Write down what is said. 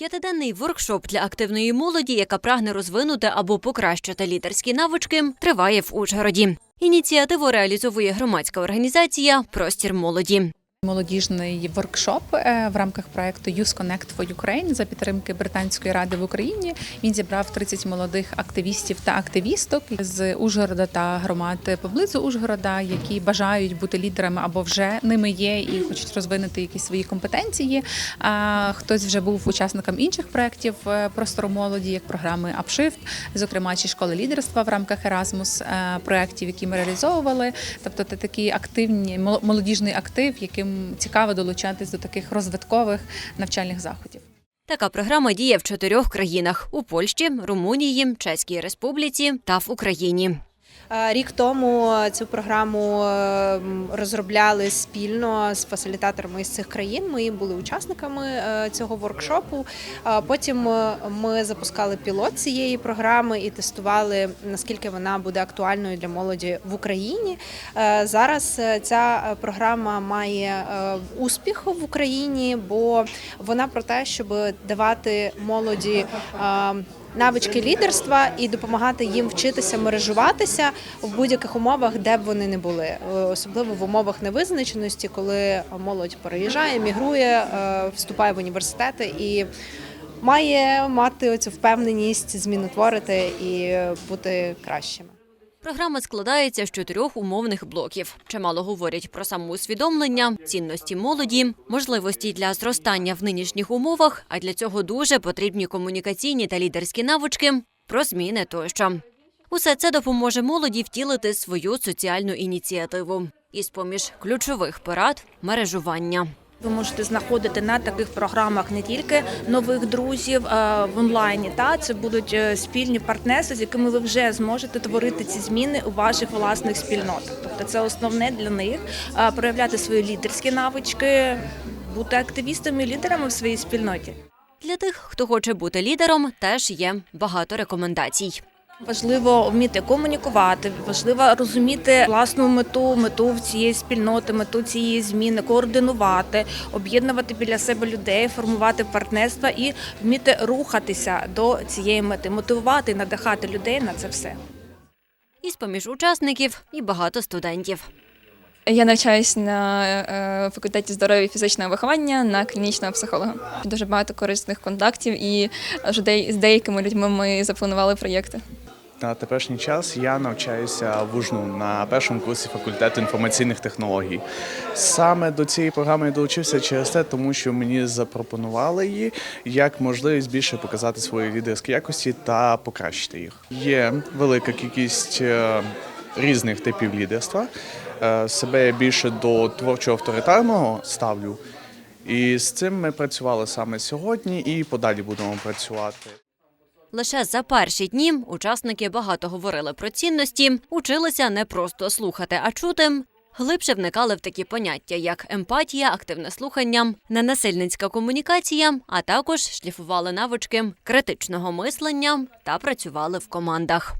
П'ятиденний воркшоп для активної молоді, яка прагне розвинути або покращити лідерські навички, триває в Ужгороді. Ініціативу реалізовує громадська організація Простір молоді. Молодіжний воркшоп е, в рамках проекту Youth Connect for Ukraine за підтримки Британської ради в Україні. Він зібрав 30 молодих активістів та активісток з Ужгорода та громад поблизу Ужгорода, які бажають бути лідерами або вже ними є і хочуть розвинути якісь свої компетенції. А хтось вже був учасником інших проєктів е, простору молоді, як програми Upshift, зокрема чи школи лідерства в рамках Erasmus е, проєктів, які ми реалізовували. Тобто це такий активні мол- молодіжний актив, яким цікаво долучатись до таких розвиткових навчальних заходів. Така програма діє в чотирьох країнах: у Польщі, Румунії, Чеській Республіці та в Україні. Е, Рік тому цю програму е, розробляли спільно з фасилітаторами із цих країн. Ми були учасниками е, цього воркшопу. Е, Потім ми запускали пілот цієї програми і тестували наскільки вона буде актуальною для молоді в Україні. Зараз ця програма має успіх в Україні, бо вона про те, щоб давати молоді. Навички лідерства і допомагати їм вчитися мережуватися в будь-яких умовах, де б вони не були, Е, особливо в умовах невизначеності, коли молодь переїжджає, мігрує, е, вступає в університети і має мати оцю впевненість змінотворити і бути кращими. Програма складається з чотирьох умовних блоків. Чимало говорять про самоусвідомлення, цінності молоді, можливості для зростання в нинішніх умовах, а для цього дуже потрібні комунікаційні та лідерські навички, про зміни тощо. Усе це допоможе молоді втілити свою соціальну ініціативу. Із поміж ключових порад мережування. Ви можете знаходити на таких програмах не тільки нових друзів в онлайні, та це будуть е, спільні партнерства, з якими ви вже зможете творити ці зміни у ваших власних спільнотах. Тобто це основне для них проявляти свої лідерські навички, бути активістами лідерами в своїй спільноті. Для тих, хто хоче бути лідером, теж є багато рекомендацій. Важливо вміти комунікувати, важливо розуміти власну мету, мету цієї спільноти, мету цієї зміни, координувати, об'єднувати біля себе людей, формувати партнерства і вміти рухатися до цієї мети, мотивувати і надихати людей на це все. Із поміж учасників і багато студентів. Я навчаюсь на е, факультеті здоров'я і фізичного виховання на клінічного психолога. Дуже багато корисних контактів, і де- з деякими людьми ми запланували проєкти. На теперішній час я навчаюся в УЖНУ на першому курсі факультету інформаційних технологій. Саме до цієї програми я долучився через те, тому що мені запропонували її як можливість більше показати свої лідерські якості та покращити їх. Є велика кількість е, різних типів лідерства. Е, Себе я більше до творчого авторитарного ставлю. І з цим ми працювали саме сьогодні і подалі будемо працювати. Лише за перші дні учасники багато говорили про цінності, училися не просто слухати, а чути. Глибше вникали в такі поняття, як емпатія, активне слухання, ненасильницька комунікація, а також шліфували навички критичного мислення та працювали в командах.